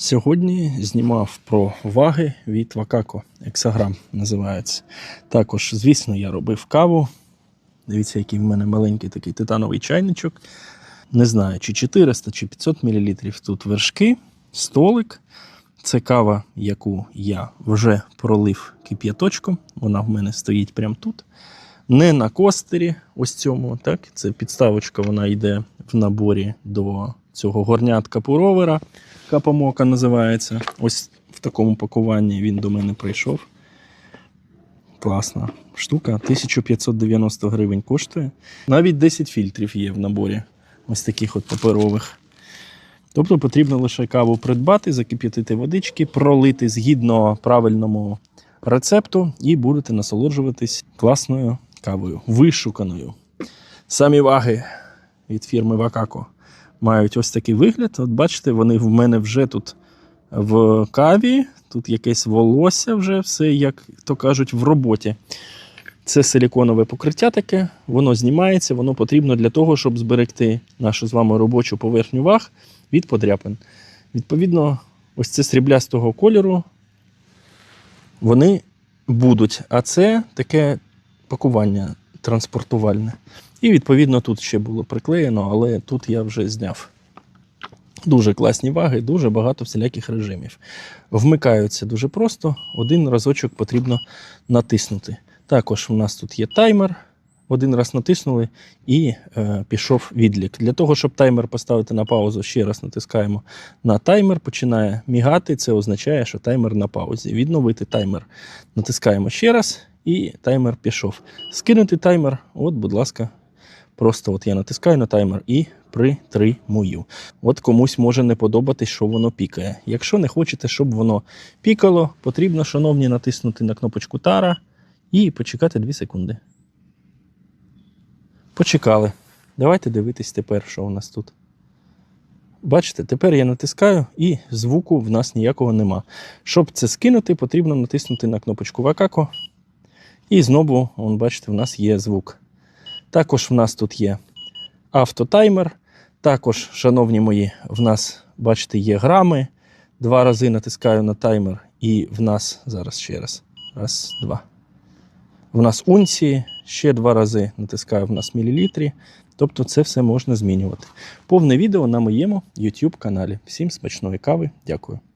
Сьогодні знімав про ваги від Вакако. Ексаграм називається. Також, звісно, я робив каву. Дивіться, який в мене маленький такий титановий чайничок. Не знаю, чи 400, чи 500 мл тут вершки, столик. Це кава, яку я вже пролив кип'яточком. Вона в мене стоїть прямо тут. Не на костері, ось цьому. Так? Це підставочка, вона йде в наборі до цього горнятка пуровера. Капамока називається. Ось в такому пакуванні він до мене прийшов. Класна штука. 1590 гривень коштує. Навіть 10 фільтрів є в наборі. Ось таких от паперових. Тобто потрібно лише каву придбати, закип'ятити водички, пролити згідно правильному рецепту, і будете насолоджуватись класною кавою, вишуканою. Самі ваги від фірми Вакако мають ось такий вигляд. От бачите, вони в мене вже тут в каві, тут якесь волосся вже все, як то кажуть, в роботі. Це силіконове покриття таке, воно знімається, воно потрібно для того, щоб зберегти нашу з вами робочу поверхню ваг від подряпин. Відповідно, ось це сріблястого кольору, вони будуть. А це таке пакування транспортувальне. І відповідно тут ще було приклеєно, але тут я вже зняв. Дуже класні ваги, дуже багато всіляких режимів. Вмикаються дуже просто, один разочок потрібно натиснути. Також у нас тут є таймер. Один раз натиснули і е, пішов відлік. Для того, щоб таймер поставити на паузу, ще раз натискаємо на таймер, починає мігати. Це означає, що таймер на паузі. Відновити таймер. Натискаємо ще раз, і таймер пішов. Скинути таймер, от, будь ласка, просто от я натискаю на таймер і притримую. От комусь може не подобатись, що воно пікає. Якщо не хочете, щоб воно пікало, потрібно, шановні, натиснути на кнопочку Тара і почекати 2 секунди. Почекали. Давайте дивитись тепер, що у нас тут. Бачите, тепер я натискаю і звуку в нас ніякого нема. Щоб це скинути, потрібно натиснути на кнопочку Вакако. І знову, вон, бачите, в нас є звук. Також в нас тут є автотаймер. Також, шановні мої, в нас, бачите, є грами. Два рази натискаю на таймер, і в нас зараз ще раз. Раз, два. В нас унції, ще два рази натискаю в нас мілілітрі. Тобто це все можна змінювати. Повне відео на моєму YouTube каналі. Всім смачної кави. Дякую.